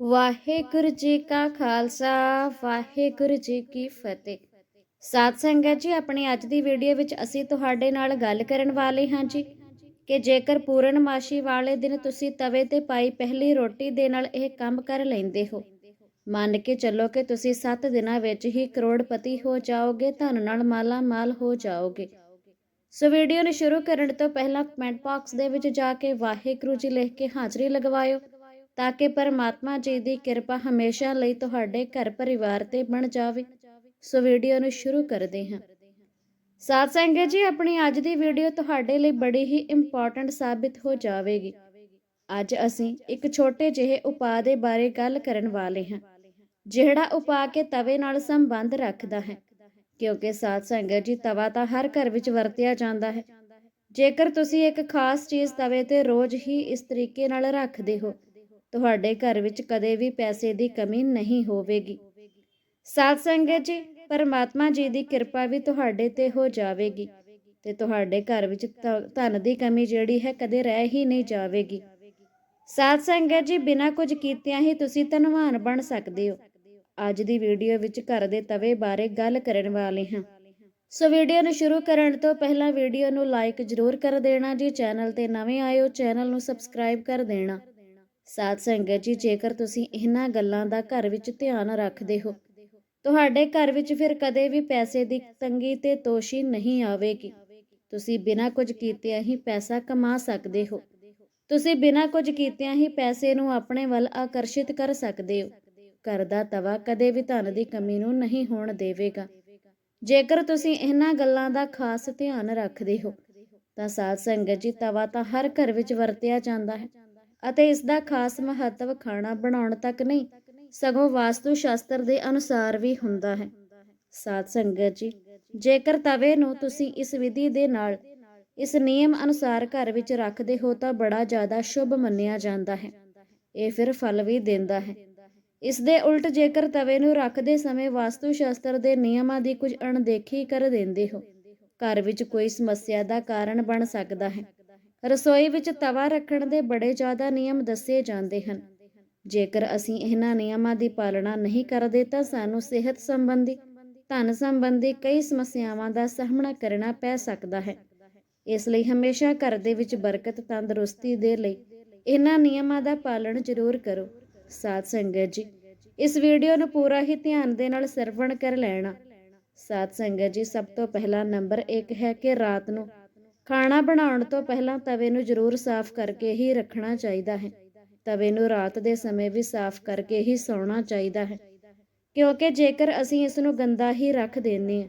ਵਾਹਿਗੁਰੂ ਜੀ ਕਾ ਖਾਲਸਾ, ਵਾਹਿਗੁਰੂ ਜੀ ਕੀ ਫਤਿਹ। ਸਾਧ ਸੰਗਤ ਜੀ, ਆਪਣੀ ਅੱਜ ਦੀ ਵੀਡੀਓ ਵਿੱਚ ਅਸੀਂ ਤੁਹਾਡੇ ਨਾਲ ਗੱਲ ਕਰਨ ਵਾਲੇ ਹਾਂ ਜੀ ਕਿ ਜੇਕਰ ਪੂਰਨਮਾਸ਼ੀ ਵਾਲੇ ਦਿਨ ਤੁਸੀਂ ਤਵੇ ਤੇ ਪਾਈ ਪਹਿਲੀ ਰੋਟੀ ਦੇ ਨਾਲ ਇਹ ਕੰਮ ਕਰ ਲੈਂਦੇ ਹੋ, ਮੰਨ ਕੇ ਚੱਲੋ ਕਿ ਤੁਸੀਂ 7 ਦਿਨਾਂ ਵਿੱਚ ਹੀ ਕਰੋੜਪਤੀ ਹੋ ਜਾਓਗੇ, ਧਨ ਨਾਲ ਮਾਲਾ ਮਾਲ ਹੋ ਜਾਓਗੇ। ਸੋ ਵੀਡੀਓ ਨੂੰ ਸ਼ੁਰੂ ਕਰਨ ਤੋਂ ਪਹਿਲਾਂ ਕਮੈਂਟ ਬਾਕਸ ਦੇ ਵਿੱਚ ਜਾ ਕੇ ਵਾਹਿਗੁਰੂ ਜੀ ਲਿਖ ਕੇ ਹਾਜ਼ਰੀ ਲਗਵਾਇਓ। ਤਾਂ ਕਿ ਪਰਮਾਤਮਾ ਜੀ ਦੀ ਕਿਰਪਾ ਹਮੇਸ਼ਾ ਲਈ ਤੁਹਾਡੇ ਘਰ ਪਰਿਵਾਰ ਤੇ ਬਣ ਜਾਵੇ। ਸੋ ਵੀਡੀਓ ਨੂੰ ਸ਼ੁਰੂ ਕਰਦੇ ਹਾਂ। ਸਾਧ ਸੰਗਤ ਜੀ, ਆਪਣੀ ਅੱਜ ਦੀ ਵੀਡੀਓ ਤੁਹਾਡੇ ਲਈ ਬੜੀ ਹੀ ਇੰਪੋਰਟੈਂਟ ਸਾਬਿਤ ਹੋ ਜਾਵੇਗੀ। ਅੱਜ ਅਸੀਂ ਇੱਕ ਛੋਟੇ ਜਿਹੇ ਉਪਾਅ ਦੇ ਬਾਰੇ ਗੱਲ ਕਰਨ ਵਾਲੇ ਹਾਂ, ਜਿਹੜਾ ਉਪਾਅ ਕੇ ਤਵੇ ਨਾਲ ਸੰਬੰਧ ਰੱਖਦਾ ਹੈ। ਕਿਉਂਕਿ ਸਾਧ ਸੰਗਤ ਜੀ, ਤਵਾ ਤਾਂ ਹਰ ਘਰ ਵਿੱਚ ਵਰਤਿਆ ਜਾਂਦਾ ਹੈ। ਜੇਕਰ ਤੁਸੀਂ ਇੱਕ ਖਾਸ ਚੀਜ਼ ਤਵੇ ਤੇ ਰੋਜ਼ ਹੀ ਇਸ ਤਰੀਕੇ ਨਾਲ ਰੱਖਦੇ ਹੋ ਤੁਹਾਡੇ ਘਰ ਵਿੱਚ ਕਦੇ ਵੀ ਪੈਸੇ ਦੀ ਕਮੀ ਨਹੀਂ ਹੋਵੇਗੀ। ਸਾਧ ਸੰਗਤ ਜੀ, ਪਰਮਾਤਮਾ ਜੀ ਦੀ ਕਿਰਪਾ ਵੀ ਤੁਹਾਡੇ ਤੇ ਹੋ ਜਾਵੇਗੀ ਤੇ ਤੁਹਾਡੇ ਘਰ ਵਿੱਚ ਧਨ ਦੀ ਕਮੀ ਜਿਹੜੀ ਹੈ ਕਦੇ ਰਹਿ ਹੀ ਨਹੀਂ ਜਾਵੇਗੀ। ਸਾਧ ਸੰਗਤ ਜੀ, ਬਿਨਾਂ ਕੁਝ ਕੀਤਿਆਂ ਹੀ ਤੁਸੀਂ ਧਨਵਾਨ ਬਣ ਸਕਦੇ ਹੋ। ਅੱਜ ਦੀ ਵੀਡੀਓ ਵਿੱਚ ਘਰ ਦੇ ਤਵੇ ਬਾਰੇ ਗੱਲ ਕਰਨ ਵਾਲੇ ਹਾਂ। ਸੋ ਵੀਡੀਓ ਨੂੰ ਸ਼ੁਰੂ ਕਰਨ ਤੋਂ ਪਹਿਲਾਂ ਵੀਡੀਓ ਨੂੰ ਲਾਈਕ ਜ਼ਰੂਰ ਕਰ ਦੇਣਾ ਜੀ, ਚੈਨਲ ਤੇ ਨਵੇਂ ਆਏ ਹੋ, ਚੈਨਲ ਨੂੰ ਸਬਸਕ੍ਰਾਈਬ ਕਰ ਦੇਣਾ। ਸਾਧ ਸੰਗਤ ਜੀ, ਜੇਕਰ ਤੁਸੀਂ ਇਹਨਾਂ ਗੱਲਾਂ ਦਾ ਘਰ ਵਿੱਚ ਧਿਆਨ ਰੱਖਦੇ ਹੋ, ਤੁਹਾਡੇ ਘਰ ਵਿੱਚ ਫਿਰ ਕਦੇ ਵੀ ਪੈਸੇ ਦੀ ਤੰਗੀ ਤੇ ਤੋਸ਼ੀ ਨਹੀਂ ਆਵੇਗੀ। ਤੁਸੀਂ ਬਿਨਾਂ ਕੁਝ ਕੀਤਿਆਂ ਹੀ ਪੈਸਾ ਕਮਾ ਸਕਦੇ ਹੋ। ਤੁਸੀਂ ਬਿਨਾਂ ਕੁਝ ਕੀਤਿਆਂ ਹੀ ਪੈਸੇ ਨੂੰ ਆਪਣੇ ਵੱਲ ਆਕਰਸ਼ਿਤ ਕਰ ਸਕਦੇ ਹੋ। ਘਰ ਦਾ ਤਵਾ ਕਦੇ ਵੀ ਧਨ ਦੀ ਕਮੀ ਨੂੰ ਨਹੀਂ ਹੋਣ ਦੇਵੇਗਾ। ਜੇਕਰ ਤੁਸੀਂ ਇਹਨਾਂ ਗੱਲਾਂ ਦਾ ਖਾਸ ਧਿਆਨ ਰੱਖਦੇ ਹੋ, ਤਾਂ ਸਾਧ ਸੰਗਤ ਜੀ, ਤਵਾ ਤਾਂ ਹਰ ਘਰ ਵਿੱਚ ਵਰਤਿਆ ਜਾਂਦਾ ਹੈ। ਅਤੇ ਇਸ ਦਾ ਖਾਸ ਮਹੱਤਵ ਖਾਣਾ ਬਣਾਉਣ ਤੱਕ ਨਹੀਂ, ਸਗੋਂ ਵਾਸਤੂ ਸ਼ਾਸਤਰ ਦੇ ਅਨੁਸਾਰ ਵੀ ਹੁੰਦਾ ਹੈ। ਸਾਧ ਸੰਗਤ ਜੀ, ਜੇਕਰ ਤਵੇ ਨੂੰ ਤੁਸੀਂ ਇਸ ਵਿਧੀ ਦੇ ਨਾਲ ਇਸ ਨਿਯਮ ਅਨੁਸਾਰ ਘਰ ਵਿੱਚ ਰੱਖਦੇ ਹੋ ਤਾਂ ਬੜਾ ਜ਼ਿਆਦਾ ਸ਼ੁਭ ਮੰਨਿਆ ਜਾਂਦਾ ਹੈ। ਇਹ ਫਿਰ ਫਲ ਵੀ ਦਿੰਦਾ ਹੈ। ਇਸ ਦੇ ਉਲਟ ਜੇਕਰ ਤਵੇ ਨੂੰ ਰੱਖਦੇ ਸਮੇਂ ਵਾਸਤੂ ਸ਼ਾਸਤਰ ਦੇ ਨਿਯਮਾਂ ਦੀ ਕੁਝ ਅਣਦੇਖੀ ਕਰ ਦਿੰਦੇ ਹੋ, ਘਰ ਵਿੱਚ ਕੋਈ ਸਮੱਸਿਆ ਦਾ ਕਾਰਨ ਬਣ ਸਕਦਾ ਹੈ। ਰਸੋਈ ਵਿੱਚ ਤਵਾ ਰੱਖਣ ਦੇ ਬੜੇ ਜ਼ਿਆਦਾ ਨਿਯਮ ਦੱਸੇ ਜਾਂਦੇ ਹਨ। ਜੇਕਰ ਅਸੀਂ ਇਹਨਾਂ ਨਿਯਮਾਂ ਦੀ ਪਾਲਣਾ ਨਹੀਂ ਕਰਦੇ ਤਾਂ ਸਾਨੂੰ ਸਿਹਤ ਸੰਬੰਧੀ, ਧਨ ਸੰਬੰਧੀ ਕਈ ਸਮੱਸਿਆਵਾਂ ਦਾ ਸਾਹਮਣਾ ਕਰਨਾ ਪੈ ਸਕਦਾ ਹੈ। ਇਸ ਲਈ ਹਮੇਸ਼ਾ ਘਰ ਦੇ ਵਿੱਚ ਬਰਕਤ, ਤੰਦਰੁਸਤੀ ਦੇ ਲਈ ਇਹਨਾਂ ਨਿਯਮਾਂ ਦਾ ਪਾਲਣ ਜ਼ਰੂਰ ਕਰੋ। ਸਾਧ ਸੰਗਤ ਜੀ, ਇਸ ਵੀਡੀਓ ਨੂੰ ਪੂਰਾ ਹੀ ਧਿਆਨ ਦੇ ਨਾਲ ਸਰਵਣ ਕਰ ਲੈਣਾ। ਸਾਧ ਸੰਗਤ ਜੀ, ਸਭ ਤੋਂ ਪਹਿਲਾ ਨੰਬਰ 1 ਹੈ ਕਿ ਰਾਤ ਨੂੰ ਖਾਣਾ ਬਣਾਉਣ ਤੋਂ ਪਹਿਲਾਂ ਤਵੇ ਨੂੰ ਜ਼ਰੂਰ ਸਾਫ਼ ਕਰਕੇ ਹੀ ਰੱਖਣਾ ਚਾਹੀਦਾ ਹੈ। ਤਵੇ ਨੂੰ ਰਾਤ ਦੇ ਸਮੇਂ ਵੀ ਸਾਫ਼ ਕਰਕੇ ਹੀ ਸੌਣਾ ਚਾਹੀਦਾ ਹੈ। ਕਿਉਂਕਿ ਜੇਕਰ ਅਸੀਂ ਇਸ ਨੂੰ ਗੰਦਾ ਹੀ ਰੱਖ ਦਿੰਦੇ ਹਾਂ,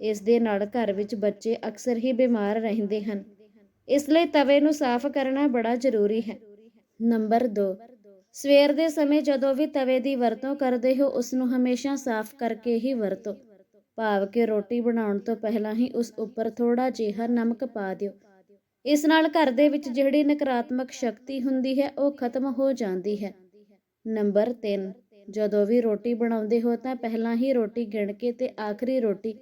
ਇਸ ਦੇ ਨਾਲ ਘਰ ਵਿੱਚ ਬੱਚੇ ਅਕਸਰ ਹੀ ਬਿਮਾਰ ਰਹਿੰਦੇ ਹਨ। ਇਸ ਲਈ ਤਵੇ ਨੂੰ ਸਾਫ਼ ਕਰਨਾ ਬੜਾ ਜ਼ਰੂਰੀ ਹੈ। ਨੰਬਰ 2 ਸਵੇਰ ਦੇ ਸਮੇਂ ਜਦੋਂ ਵੀ ਤਵੇ ਦੀ ਵਰਤੋਂ ਕਰਦੇ ਹੋ, ਉਸ ਨੂੰ ਹਮੇਸ਼ਾ ਸਾਫ਼ ਕਰਕੇ ਹੀ ਵਰਤੋ। ਭਾਵ ਕਿ ਰੋਟੀ ਬਣਾਉਣ ਤੋਂ ਪਹਿਲਾਂ ਹੀ ਉਸ ਉੱਪਰ ਥੋੜਾ ਜਿਹਾ ਨਮਕ ਪਾ ਦਿਓ। ਇਸ ਨਾਲ ਘਰ ਦੇ ਵਿੱਚ ਜਿਹੜੀ ਨਕਾਰਾਤਮਕ ਸ਼ਕਤੀ ਹੁੰਦੀ ਹੈ, ਉਹ ਖਤਮ ਹੋ ਜਾਂਦੀ ਹੈ। ਨੰਬਰ 3 ਜਦੋਂ ਵੀ ਰੋਟੀ ਬਣਾਉਂਦੇ ਹੋ ਤਾਂ ਪਹਿਲਾਂ ਹੀ ਰੋਟੀ ਗਿਣ ਕੇ ਤੇ ਆਖਰੀ ਰੋਟੀ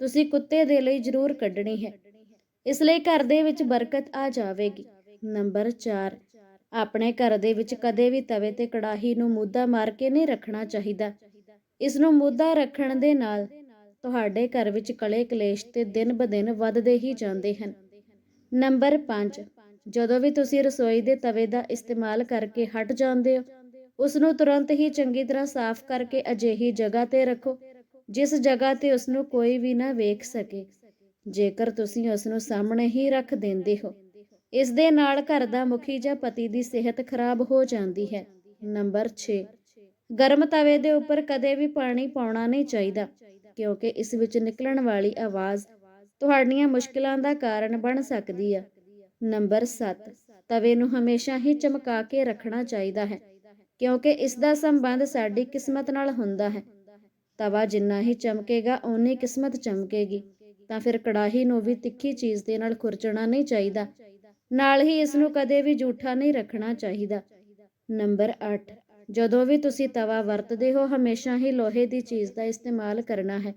ਤੁਸੀਂ ਕੁੱਤੇ ਦੇ ਲਈ ਜ਼ਰੂਰ ਕੱਢਣੀ ਹੈ। ਇਸ ਲਈ ਘਰ ਦੇ ਵਿੱਚ ਬਰਕਤ ਆ ਜਾਵੇਗੀ। ਨੰਬਰ 4 ਆਪਣੇ ਘਰ ਦੇ ਵਿੱਚ ਕਦੇ ਵੀ ਤਵੇ ਤੇ ਕੜਾਹੀ ਨੂੰ ਮੁੱਦਾ ਮਾਰ ਕੇ ਨਹੀਂ ਰੱਖਣਾ ਚਾਹੀਦਾ। ਇਸ ਨੂੰ ਮੁੱਦਾ ਰੱਖਣ ਦੇ ਨਾਲ ਤੁਹਾਡੇ ਘਰ ਵਿੱਚ ਕਲੇ ਕਲੇਸ਼ ਤੇ ਦਿਨ ਬਦਿਨ ਵੱਧਦੇ ਹੀ ਜਾਂਦੇ ਹਨ। ਨੰਬਰ 5 ਜਦੋਂ ਵੀ ਤੁਸੀਂ ਰਸੋਈ ਦੇ ਤਵੇ ਦਾ ਇਸਤੇਮਾਲ ਕਰਕੇ ਹਟ ਜਾਂਦੇ ਹੋ ਉਸ ਨੂੰ ਤੁਰੰਤ ਹੀ ਚੰਗੀ ਤਰ੍ਹਾਂ ਸਾਫ਼ ਕਰਕੇ ਅਜਿਹੀ ਜਗ੍ਹਾ ਤੇ ਰੱਖੋ, ਜਿਸ ਜਗ੍ਹਾ ਤੇ ਉਸ ਨੂੰ ਕੋਈ ਵੀ ਨਾ ਵੇਖ ਸਕੇ। ਜੇਕਰ ਤੁਸੀਂ ਉਸ ਨੂੰ ਸਾਹਮਣੇ ਹੀ ਰੱਖ ਦਿੰਦੇ ਹੋ, ਇਸ ਦੇ ਨਾਲ ਘਰ ਦਾ ਮੁਖੀ ਜਾਂ ਪਤੀ ਦੀ ਸਿਹਤ ਖਰਾਬ ਹੋ ਜਾਂਦੀ ਹੈ। ਨੰਬਰ 6 ਗਰਮ ਤਵੇ ਦੇ ਉੱਪਰ ਕਦੇ ਵੀ ਪਾਣੀ ਪਾਉਣਾ ਨਹੀਂ ਚਾਹੀਦਾ। ਕਿਉਂਕਿ ਇਸ ਵਿੱਚ ਨਿਕਲਣ ਵਾਲੀ ਆਵਾਜ਼ ਤੁਹਾਡੀਆਂ ਮੁਸ਼ਕਲਾਂ ਦਾ ਕਾਰਨ ਬਣ ਸਕਦੀ ਹੈ ਨੰਬਰ 7 ਤਵੇ ਨੂੰ ਹਮੇਸ਼ਾ ਹੀ ਚਮਕਾ ਕੇ ਰੱਖਣਾ ਚਾਹੀਦਾ ਹੈ, ਕਿਉਂਕਿ ਇਸ ਦਾ ਸੰਬੰਧ ਸਾਡੀ ਕਿਸਮਤ ਨਾਲ ਹੁੰਦਾ ਹੈ। ਤਵਾ ਜਿੰਨਾ ਹੀ ਚਮਕੇਗਾ, ਓਨੀ ਕਿਸਮਤ ਚਮਕੇਗੀ, ਤਾਂ ਫਿਰ ਕੜਾਹੀ ਨੂੰ ਵੀ ਤਿੱਖੀ ਚੀਜ਼ ਦੇ ਨਾਲ ਖੁਰਚਣਾ ਨਹੀਂ ਚਾਹੀਦਾ। ਨਾਲ ਹੀ ਇਸ ਨੂੰ ਕਦੇ ਵੀ ਜੂਠਾ ਨਹੀਂ ਰੱਖਣਾ ਚਾਹੀਦਾ। ਨੰਬਰ 8 ਜਦੋਂ ਵੀ ਤੁਸੀਂ ਤਵਾ ਵਰਤਦੇ ਹੋ, ਹਮੇਸ਼ਾ ਹੀ ਲੋਹੇ ਦੀ ਚੀਜ਼ ਦਾ ਇਸਤੇਮਾਲ ਕਰਨਾ ਹੈ।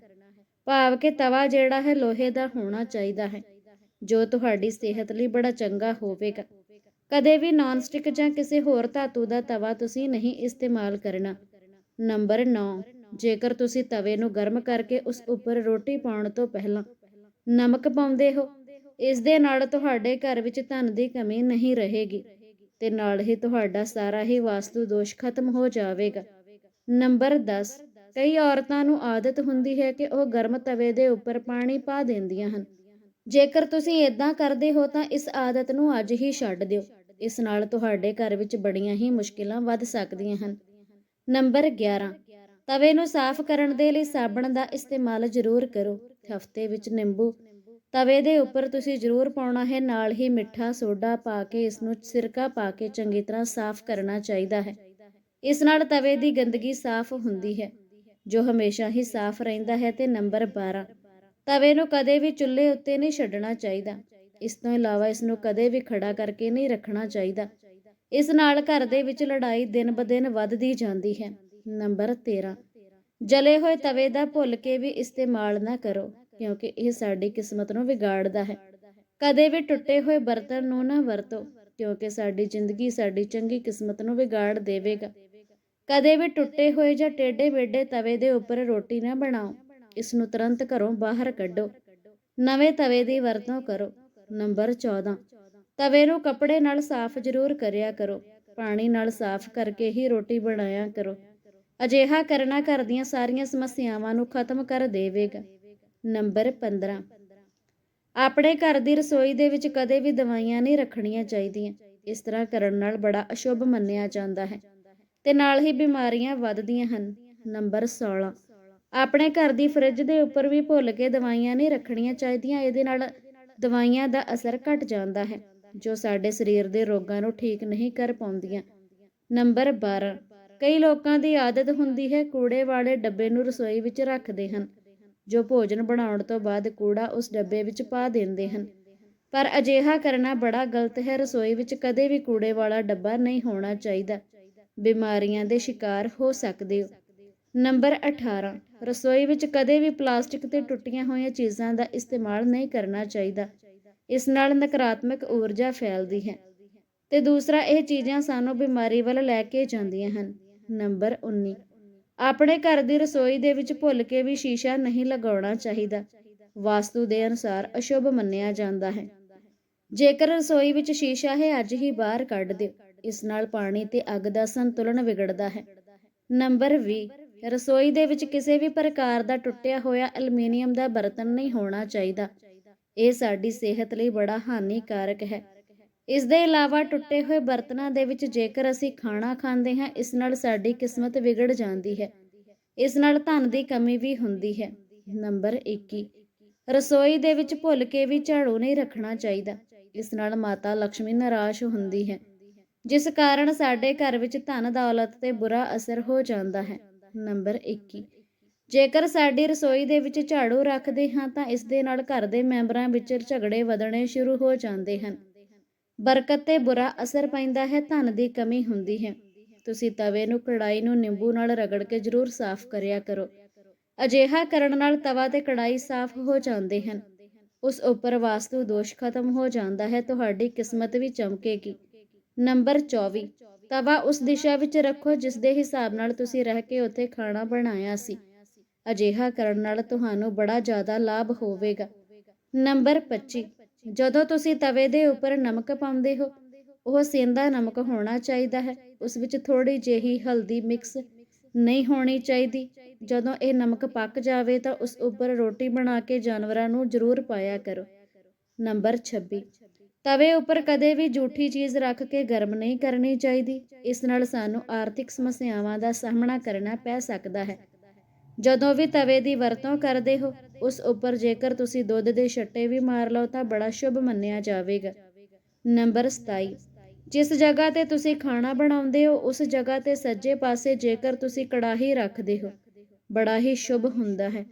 ਭਾਵ ਕਿ ਤਵਾ ਜਿਹੜਾ ਹੈ, ਲੋਹੇ ਦਾ ਹੋਣਾ ਚਾਹੀਦਾ ਹੈ, ਜੋ ਤੁਹਾਡੀ ਸਿਹਤ ਲਈ ਬੜਾ ਚੰਗਾ ਹੋਵੇਗਾ। ਕਦੇ ਵੀ ਨਾਨ ਸਟਿਕ ਜਾਂ ਕਿਸੇ ਹੋਰ ਧਾਤੂ ਦਾ ਤਵਾ ਤੁਸੀਂ ਨਹੀਂ ਇਸਤੇਮਾਲ ਕਰਨਾ। ਨੰਬਰ 9 ਜੇਕਰ ਤੁਸੀਂ ਤਵੇ ਨੂੰ ਗਰਮ ਕਰਕੇ ਉਸ ਉੱਪਰ ਰੋਟੀ ਪਾਉਣ ਤੋਂ ਪਹਿਲਾਂ ਨਮਕ ਪਾਉਂਦੇ ਹੋ, ਇਸ ਦੇ ਨਾਲ ਤੁਹਾਡੇ ਘਰ ਵਿੱਚ ਧਨ ਦੀ ਕਮੀ ਨਹੀਂ ਰਹੇਗੀ। ਤੇ ਨਾਲ ਹੀ ਤੁਹਾਡਾ ਸਾਰਾ ਹੀ ਵਾਸਤੂ ਦੋਸ਼ ਖਤਮ ਹੋ ਜਾਵੇਗਾ। ਨੰਬਰ 10 ਕਈ ਔਰਤਾਂ ਨੂੰ ਆਦਤ ਹੁੰਦੀ ਹੈ ਕਿ ਉਹ ਗਰਮ ਤਵੇ ਦੇ ਉੱਪਰ ਪਾਣੀ ਪਾ ਦਿੰਦੀਆਂ ਹਨ। ਜੇਕਰ ਤੁਸੀਂ ਇਦਾਂ ਕਰਦੇ ਹੋ ਤਾਂ ਇਸ ਆਦਤ ਨੂੰ ਅੱਜ ਹੀ ਛੱਡ ਦਿਓ। ਇਸ ਨਾਲ ਤੁਹਾਡੇ ਘਰ ਵਿੱਚ ਬੜੀਆਂ ਹੀ ਮੁਸ਼ਕਿਲਾਂ ਵੱਧ ਸਕਦੀਆਂ ਹਨ। ਨੰਬਰ 11 ਤਵੇ ਨੂੰ ਸਾਫ਼ ਕਰਨ ਦੇ ਲਈ ਸਾਬਣ ਦਾ ਇਸਤੇਮਾਲ ਜ਼ਰੂਰ ਕਰੋ। ਹਫ਼ਤੇ ਵਿੱਚ ਨਿੰਬੂ ਤਵੇ ਦੇ ਉੱਪਰ ਤੁਸੀਂ ਜ਼ਰੂਰ ਪਾਉਣਾ ਹੈ, ਨਾਲ ਹੀ ਮਿੱਠਾ ਸੋਡਾ ਪਾ ਕੇ ਇਸ ਨੂੰ ਸਿਰਕਾ ਪਾ ਕੇ ਚੰਗੀ ਤਰ੍ਹਾਂ ਸਾਫ਼ ਕਰਨਾ ਚਾਹੀਦਾ ਹੈ। ਇਸ ਨਾਲ ਤਵੇ ਦੀ ਗੰਦਗੀ ਸਾਫ਼ ਹੁੰਦੀ ਹੈ, ਜੋ ਹਮੇਸ਼ਾ ਹੀ ਸਾਫ਼ ਰਹਿੰਦਾ ਹੈ ਤੇ ਨੰਬਰ 12 ਤਵੇ ਨੂੰ ਕਦੇ ਵੀ ਚੁੱਲ੍ਹੇ ਉੱਤੇ ਨਹੀਂ ਛੱਡਣਾ ਚਾਹੀਦਾ। ਇਸ ਤੋਂ ਇਲਾਵਾ ਇਸ ਨੂੰ ਕਦੇ ਵੀ ਖੜਾ ਕਰਕੇ ਨਹੀਂ ਰੱਖਣਾ ਚਾਹੀਦਾ। ਇਸ ਨਾਲ ਘਰ ਦੇ ਵਿੱਚ ਲੜਾਈ ਦਿਨ-ਬਦਿਨ ਵੱਧਦੀ ਜਾਂਦੀ ਹੈ। ਨੰਬਰ 13 ਜਲੇ ਹੋਏ ਤਵੇ ਦਾ ਭੁੱਲ ਕੇ ਵੀ ਇਸਤੇਮਾਲ ਨਾ ਕਰੋ। ਕਿਉਂਕਿ ਇਹ ਸਾਡੀ ਕਿਸਮਤ ਨੂੰ ਵਿਗਾੜਦਾ ਹੈ। ਕਦੇ ਵੀ ਟੁੱਟੇ ਹੋਏ ਬਰਤਨ ਨੂੰ ਨਾ ਵਰਤੋ, ਕਿਉਂਕਿ ਸਾਡੀ ਜ਼ਿੰਦਗੀ ਸਾਡੀ ਚੰਗੀ ਕਿਸਮਤ ਨੂੰ ਵਿਗਾੜ ਦੇਵੇਗਾ। ਕਦੇ ਵੀ ਟੁੱਟੇ ਹੋਏ ਜਾਂ ਟੇਢੇ ਮੇਢੇ ਤਵੇ ਦੇ ਉੱਪਰ ਰੋਟੀ ਨਾ ਬਣਾਓ, ਇਸ ਨੂੰ ਤੁਰੰਤ ਘਰੋਂ ਬਾਹਰ ਕੱਢੋ। ਨਵੇਂ ਤਵੇ ਦੀ ਵਰਤੋਂ ਕਰੋ। ਨੰਬਰ 14 ਤਵੇ ਨੂੰ ਕੱਪੜੇ ਨਾਲ ਸਾਫ਼ ਜ਼ਰੂਰ ਕਰਿਆ ਕਰੋ। ਪਾਣੀ ਨਾਲ ਸਾਫ਼ ਕਰਕੇ ਹੀ ਰੋਟੀ ਬਣਾਇਆ ਕਰੋ। ਅਜਿਹਾ ਕਰਨਾ ਘਰ ਦੀਆਂ ਸਾਰੀਆਂ ਸਮੱਸਿਆਵਾਂ ਨੂੰ ਖਤਮ ਕਰ ਦੇਵੇਗਾ। ਨੰਬਰ 15 ਆਪਣੇ ਘਰ ਦੀ ਰਸੋਈ ਦੇ ਵਿੱਚ ਕਦੇ ਵੀ ਦਵਾਈਆਂ ਨਹੀਂ ਰੱਖਣੀਆਂ ਚਾਹੀਦੀਆਂ। ਇਸ ਤਰ੍ਹਾਂ ਕਰਨ ਨਾਲ ਬੜਾ ਅਸ਼ੁਭ ਮੰਨਿਆ ਜਾਂਦਾ ਹੈ ਤੇ ਨਾਲ ਹੀ ਬਿਮਾਰੀਆਂ ਵੱਧਦੀਆਂ ਹਨ। ਨੰਬਰ 16 ਆਪਣੇ ਘਰ ਦੀ ਫਰਿੱਜ ਦੇ ਉੱਪਰ ਵੀ ਭੁੱਲ ਕੇ ਦਵਾਈਆਂ ਨਹੀਂ ਰੱਖਣੀਆਂ ਚਾਹੀਦੀਆਂ। ਇਹਦੇ ਨਾਲ ਦਵਾਈਆਂ ਦਾ ਅਸਰ ਘਟ ਜਾਂਦਾ ਹੈ, ਜੋ ਸਾਡੇ ਸਰੀਰ ਦੇ ਰੋਗਾਂ ਨੂੰ ਠੀਕ ਨਹੀਂ ਕਰ ਪਾਉਂਦੀਆਂ। ਨੰਬਰ 12 ਕਈ ਲੋਕਾਂ ਦੀ ਆਦਤ ਹੁੰਦੀ ਹੈ ਕੂੜੇ ਵਾਲੇ ਡੱਬੇ ਨੂੰ ਰਸੋਈ ਵਿੱਚ ਰੱਖਦੇ ਹਨ। ਜੋ ਭੋਜਨ ਬਣਾਉਣ ਤੋਂ ਬਾਅਦ ਕੂੜਾ ਉਸ ਡੱਬੇ ਵਿੱਚ ਪਾ ਦਿੰਦੇ ਹਨ। ਪਰ ਅਜਿਹਾ ਕਰਨਾ ਬੜਾ ਗਲਤ ਹੈ। ਰਸੋਈ ਵਿੱਚ ਕਦੇ ਵੀ ਕੂੜੇ ਵਾਲਾ ਡੱਬਾ ਨਹੀਂ ਹੋਣਾ ਚਾਹੀਦਾ। ਬਿਮਾਰੀਆਂ ਦੇ ਸ਼ਿਕਾਰ ਹੋ ਸਕਦੇ ਹੋ। ਨੰਬਰ 18 ਰਸੋਈ ਵਿੱਚ ਕਦੇ ਵੀ ਪਲਾਸਟਿਕ ਤੇ ਟੁੱਟੀਆਂ ਹੋਈਆਂ ਚੀਜ਼ਾਂ ਦਾ ਇਸਤੇਮਾਲ ਨਹੀਂ ਕਰਨਾ ਚਾਹੀਦਾ। ਇਸ ਨਾਲ ਨਕਾਰਾਤਮਕ ਊਰਜਾ ਫੈਲਦੀ ਹੈ। ਤੇ ਦੂਸਰਾ, ਇਹ ਚੀਜ਼ਾਂ ਸਾਨੂੰ ਬਿਮਾਰੀ ਵੱਲ ਲੈ ਕੇ ਜਾਂਦੀਆਂ ਹਨ। ਨੰਬਰ 19 ਆਪਣੇ ਘਰ ਦੀ ਰਸੋਈ ਦੇ ਵਿੱਚ ਭੁੱਲ ਕੇ ਵੀ ਸ਼ੀਸ਼ਾ ਨਹੀਂ ਲਗਾਉਣਾ ਚਾਹੀਦਾ। ਵਾਸਤੂ ਦੇ ਅਨੁਸਾਰ ਅਸ਼ੁਭ ਮੰਨਿਆ ਜਾਂਦਾ ਹੈ। ਜੇਕਰ ਰਸੋਈ ਵਿੱਚ ਸ਼ੀਸ਼ਾ ਹੈ, ਅੱਜ ਹੀ ਬਾਹਰ ਕੱਢ ਦਿਓ। ਇਸ ਨਾਲ ਪਾਣੀ ਤੇ ਅੱਗ ਦਾ ਸੰਤੁਲਨ ਵਿਗੜਦਾ ਹੈ। ਨੰਬਰ 20 ਰਸੋਈ ਦੇ ਵਿੱਚ ਕਿਸੇ ਵੀ ਪ੍ਰਕਾਰ ਦਾ ਟੁੱਟਿਆ ਹੋਇਆ ਐਲੂਮੀਨੀਅਮ ਦਾ ਬਰਤਨ ਨਹੀਂ ਹੋਣਾ ਚਾਹੀਦਾ। ਇਹ ਸਾਡੀ ਸਿਹਤ ਲਈ ਬੜਾ ਹਾਨੀਕਾਰਕ ਹੈ। ਇਸ ਦੇ ਇਲਾਵਾ ਟੁੱਟੇ ਹੋਏ ਬਰਤਨਾਂ ਦੇ ਵਿੱਚ ਜੇਕਰ ਅਸੀਂ ਖਾਣਾ ਖਾਂਦੇ ਹਾਂ, ਇਸ ਨਾਲ ਸਾਡੀ ਕਿਸਮਤ ਵਿਗੜ ਜਾਂਦੀ ਹੈ। ਇਸ ਨਾਲ ਧਨ ਦੀ ਕਮੀ ਵੀ ਹੁੰਦੀ ਹੈ। ਨੰਬਰ 21 ਰਸੋਈ ਦੇ ਵਿੱਚ ਭੁੱਲ ਕੇ ਵੀ ਝਾੜੂ ਨਹੀਂ ਰੱਖਣਾ ਚਾਹੀਦਾ। ਇਸ ਨਾਲ ਮਾਤਾ ਲక్ష్ਮੀ ਨਿਰਾਸ਼ ਹੁੰਦੀ ਹੈ। ਜਿਸ ਕਾਰਨ ਸਾਡੇ ਘਰ ਵਿੱਚ ਧਨ ਦੌਲਤ ਤੇ ਬੁਰਾ ਅਸਰ ਹੋ ਜਾਂਦਾ ਹੈ। ਨੰਬਰ 21 ਜੇਕਰ ਸਾਡੀ ਰਸੋਈ ਦੇ ਵਿੱਚ ਝਾੜੂ ਰੱਖਦੇ ਹਾਂ, ਤਾਂ ਇਸ ਦੇ ਨਾਲ ਘਰ ਦੇ ਮੈਂਬਰਾਂ ਵਿੱਚ ਝਗੜੇ ਵਧਣੇ ਸ਼ੁਰੂ ਹੋ ਜਾਂਦੇ ਹਨ। ਬਰਕਤ ਤੇ ਬੁਰਾ ਅਸਰ ਪੈਂਦਾ ਹੈ, ਧਨ ਦੀ ਕਮੀ ਹੁੰਦੀ ਹੈ। ਤੁਸੀਂ ਤਵੇ ਨੂੰ ਕੜਾਈ ਨੂੰ ਨਿੰਬੂ ਨਾਲ ਰਗੜ ਕੇ ਜ਼ਰੂਰ ਸਾਫ਼ ਕਰਿਆ ਕਰੋ। ਅਜਿਹਾ ਕਰਨ ਨਾਲ ਤਵਾ ਤੇ ਕੜਾਈ ਸਾਫ਼ ਹੋ ਜਾਂਦੇ ਹਨ। ਉਸ ਉੱਪਰ ਵਾਸਤੂ ਦੋਸ਼ ਖਤਮ ਹੋ ਜਾਂਦਾ ਹੈ, ਤੁਹਾਡੀ ਕਿਸਮਤ ਵੀ ਚਮਕੇਗੀ। ਨੰਬਰ 24 ਤਵਾ ਉਸ ਦਿਸ਼ਾ ਵਿੱਚ ਰੱਖੋ ਜਿਸ ਦੇ ਹਿਸਾਬ ਨਾਲ ਤੁਸੀਂ ਰਹਿ ਕੇ ਉੱਥੇ ਖਾਣਾ ਬਣਾਇਆ ਸੀ। ਅਜਿਹਾ ਕਰਨ ਨਾਲ ਤੁਹਾਨੂੰ ਬੜਾ ਜ਼ਿਆਦਾ ਲਾਭ ਹੋਵੇਗਾ। ਨੰਬਰ 25 ਜਦੋਂ ਤੁਸੀਂ ਤਵੇ ਦੇ ਉੱਪਰ ਨਮਕ ਪਾਉਂਦੇ ਹੋ, ਉਹ ਸੇਂਦਾ ਨਮਕ ਹੋਣਾ ਚਾਹੀਦਾ ਹੈ। ਉਸ ਵਿੱਚ ਥੋੜੀ ਜਿਹੀ ਹਲਦੀ ਮਿਕਸ ਨਹੀਂ ਹੋਣੀ ਚਾਹੀਦੀ। ਜਦੋਂ ਇਹ ਨਮਕ ਪੱਕ ਜਾਵੇ ਤਾਂ ਉਸ ਉੱਪਰ ਰੋਟੀ ਬਣਾ ਕੇ ਜਾਨਵਰਾਂ ਨੂੰ ਜ਼ਰੂਰ ਪਾਇਆ ਕਰੋ। ਨੰਬਰ 26 ਤਵੇ ਉੱਪਰ ਕਦੇ ਵੀ ਝੂਠੀ ਚੀਜ਼ ਰੱਖ ਕੇ ਗਰਮ ਨਹੀਂ ਕਰਨੀ ਚਾਹੀਦੀ। ਇਸ ਨਾਲ ਸਾਨੂੰ ਆਰਥਿਕ ਸਮੱਸਿਆਵਾਂ ਦਾ ਸਾਹਮਣਾ ਕਰਨਾ ਪੈ ਸਕਦਾ ਹੈ। ਜਦੋਂ ਵੀ ਤਵੇ ਦੀ ਵਰਤੋਂ ਕਰਦੇ ਹੋ, ਉਸ ਉੱਪਰ ਜੇਕਰ ਤੁਸੀਂ ਦੁੱਧ ਦੇ ਛੱਟੇ ਵੀ ਮਾਰ ਲਓ ਤਾਂ ਬੜਾ ਸ਼ੁਭ ਮੰਨਿਆ ਜਾਵੇਗਾ। ਨੰਬਰ 27 ਜਿਸ ਜਗ੍ਹਾ ਤੇ ਤੁਸੀਂ ਖਾਣਾ ਬਣਾਉਂਦੇ ਹੋ, ਉਸ ਜਗ੍ਹਾ ਤੇ ਸੱਜੇ ਪਾਸੇ ਜੇਕਰ ਤੁਸੀਂ ਕੜਾਹੀ ਰੱਖਦੇ ਹੋ, ਬੜਾ ਹੀ ਸ਼ੁਭ ਹੁੰਦਾ ਹੈ।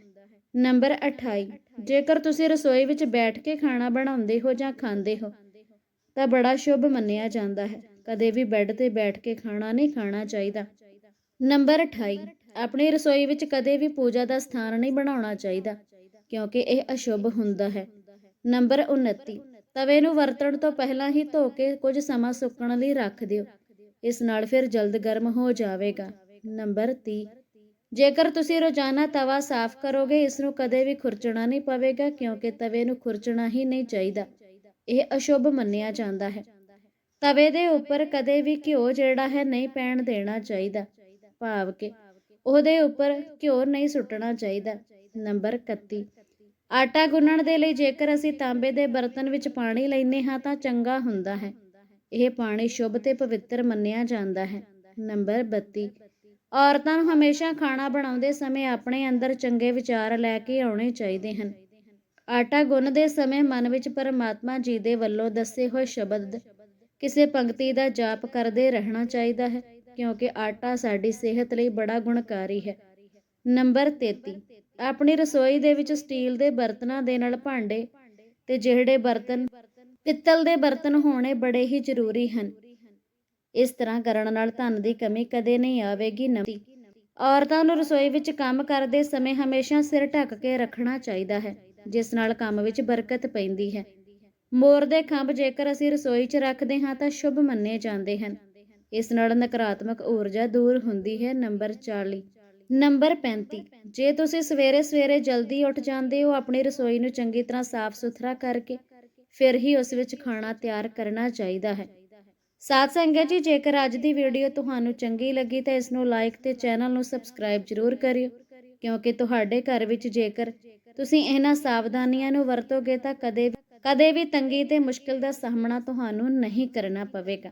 ਨੰਬਰ 28 ਜੇਕਰ ਤੁਸੀਂ ਰਸੋਈ ਵਿੱਚ ਬੈਠ ਕੇ ਖਾਣਾ ਬਣਾਉਂਦੇ ਹੋ ਜਾਂ ਖਾਂਦੇ ਹੋ, ਤਾਂ ਬੜਾ ਸ਼ੁਭ ਮੰਨਿਆ ਜਾਂਦਾ ਹੈ। ਕਦੇ ਵੀ ਬੈੱਡ ਤੇ ਬੈਠ ਕੇ ਖਾਣਾ ਨਹੀਂ ਖਾਣਾ ਚਾਹੀਦਾ। ਨੰਬਰ 28 ਆਪਣੀ ਰਸੋਈ ਵਿੱਚ ਕਦੇ ਵੀ ਪੂਜਾ ਦਾ ਸਥਾਨ ਨਹੀਂ ਬਣਾਉਣਾ ਚਾਹੀਦਾ, ਕਿਉਂਕਿ ਇਹ ਅਸ਼ੁਭ ਹੁੰਦਾ ਹੈ। ਨੰਬਰ 29 ਤਵੇ ਨੂੰ ਵਰਤਣ ਤੋਂ ਪਹਿਲਾਂ ਹੀ ਧੋ ਕੇ ਕੁਝ ਸਮਾਂ ਸੁੱਕਣ ਲਈ ਰੱਖ ਦਿਓ। ਇਸ ਨਾਲ ਫਿਰ ਜਲਦ ਗਰਮ ਹੋ ਜਾਵੇਗਾ। ਨੰਬਰ 30 ਜੇਕਰ ਤੁਸੀਂ ਰੋਜ਼ਾਨਾ ਤਵਾ ਸਾਫ਼ ਕਰੋਗੇ, ਇਸ ਨੂੰ ਕਦੇ ਵੀ ਖੁਰਚਣਾ ਨਹੀਂ ਪਵੇਗਾ, ਕਿਉਂਕਿ ਤਵੇ ਨੂੰ ਖੁਰਚਣਾ ਹੀ ਨਹੀਂ ਚਾਹੀਦਾ। ਇਹ ਅਸ਼ੁਭ ਮੰਨਿਆ ਜਾਂਦਾ ਹੈ। ਤਵੇ ਦੇ ਉੱਪਰ ਕਦੇ ਵੀ ਘਿਓ ਜਿਹੜਾ ਹੈ ਨਹੀਂ ਪੈਣ ਦੇਣਾ ਚਾਹੀਦਾ। ਭਾਵ ਕਿ ਉਹਦੇ ਉੱਪਰ ਘਿਓ ਨਹੀਂ ਸੁੱਟਣਾ ਚਾਹੀਦਾ। ਨੰਬਰ 31 ਆਟਾ ਗੁੰਨਣ ਦੇ ਲਈ ਜੇਕਰ ਅਸੀਂ ਤਾਂਬੇ ਦੇ ਬਰਤਨ ਵਿੱਚ ਪਾਣੀ ਲੈਨੇ ਹਾਂ ਤਾਂ ਚੰਗਾ ਹੁੰਦਾ ਹੈ। ਇਹ ਪਾਣੀ ਸ਼ੁਭ ਤੇ ਪਵਿੱਤਰ ਮੰਨਿਆ ਜਾਂਦਾ ਹੈ। ਨੰਬਰ 32 ਔਰਤਾਂ ਨੂੰ ਹਮੇਸ਼ਾ ਖਾਣਾ ਬਣਾਉਂਦੇ ਸਮੇਂ ਆਪਣੇ ਅੰਦਰ ਚੰਗੇ ਵਿਚਾਰ ਲੈ ਕੇ ਆਉਣੇ ਚਾਹੀਦੇ ਹਨ। ਆਟਾ ਗੁੰਨਦੇ ਸਮੇਂ ਮਨ ਵਿੱਚ ਪਰਮਾਤਮਾ ਜੀ ਦੇ ਵੱਲੋਂ ਦੱਸੇ ਹੋਏ ਸ਼ਬਦ ਕਿਸੇ ਪੰਕਤੀ ਦਾ ਜਾਪ ਕਰਦੇ ਰਹਿਣਾ ਚਾਹੀਦਾ ਹੈ। ਕਿਉਂਕਿ ਆਟਾ ਸਾਡੀ ਸਿਹਤ ਲਈ ਬੜਾ ਗੁਣਕਾਰੀ ਹੈ। ਨੰਬਰ 33 ਆਪਣੀ ਰਸੋਈ ਦੇ ਵਿੱਚ ਸਟੀਲ ਦੇ ਬਰਤਨਾਂ ਦੇ ਨਾਲ ਭਾਂਡੇ ਤੇ ਜਿਹੜੇ ਬਰਤਨ ਪਿੱਤਲ ਦੇ ਬਰਤਨ ਹੋਣੇ ਬੜੇ ਹੀ ਜ਼ਰੂਰੀ ਹਨ। ਇਸ ਤਰ੍ਹਾਂ ਕਰਨ ਨਾਲ ਧਨ ਦੀ ਕਮੀ ਕਦੇ ਨਹੀਂ ਆਵੇਗੀ ਨੰਬਰ ਔਰਤਾਂ ਨੂੰ ਰਸੋਈ ਵਿੱਚ ਕੰਮ ਕਰਦੇ ਸਮੇਂ ਹਮੇਸ਼ਾ ਸਿਰ ਢੱਕ ਕੇ ਰੱਖਣਾ ਚਾਹੀਦਾ ਹੈ, ਜਿਸ ਨਾਲ ਕੰਮ ਵਿੱਚ ਬਰਕਤ ਪੈਂਦੀ ਹੈ। ਮੋਰ ਦੇ ਖੰਭ ਜੇਕਰ ਅਸੀਂ ਰਸੋਈ 'ਚ ਰੱਖਦੇ ਹਾਂ ਤਾਂ ਸ਼ੁਭ ਮੰਨੇ ਜਾਂਦੇ ਹਨ। ਇਸ ਨਾਲ ਨਕਾਰਾਤਮਕ ਊਰਜਾ ਦੂਰ ਹੁੰਦੀ ਹੈ। ਨੰਬਰ 40 ਨੰਬਰ 35 ਜੇ ਤੁਸੀਂ ਸਵੇਰੇ ਸਵੇਰੇ ਜਲਦੀ ਉੱਠ ਜਾਂਦੇ ਹੋ, ਆਪਣੀ ਰਸੋਈ ਨੂੰ ਚੰਗੀ ਤਰ੍ਹਾਂ ਸਾਫ਼ ਸੁਥਰਾ ਕਰਕੇ ਫਿਰ ਹੀ ਉਸ ਵਿੱਚ ਖਾਣਾ ਤਿਆਰ ਕਰਨਾ ਚਾਹੀਦਾ ਹੈ। ਸਾਧ ਸੰਗਤ ਜੀ, ਜੇਕਰ ਅੱਜ ਦੀ ਵੀਡੀਓ ਤੁਹਾਨੂੰ ਚੰਗੀ ਲੱਗੀ ਤਾਂ ਇਸ ਨੂੰ ਲਾਈਕ ਤੇ ਚੈਨਲ ਨੂੰ ਸਬਸਕ੍ਰਾਈਬ ਜ਼ਰੂਰ ਕਰਿਓ, ਕਿਉਂਕਿ ਤੁਹਾਡੇ ਘਰ ਵਿੱਚ ਜੇਕਰ ਤੁਸੀਂ ਇਹਨਾਂ ਸਾਵਧਾਨੀਆਂ ਨੂੰ ਵਰਤੋਗੇ ਤਾਂ ਕਦੇ ਕਦੇ ਵੀ ਤੰਗੀ ਤੇ ਮੁਸ਼ਕਿਲ ਦਾ ਸਾਹਮਣਾ ਤੁਹਾਨੂੰ ਨਹੀਂ ਕਰਨਾ ਪਵੇਗਾ।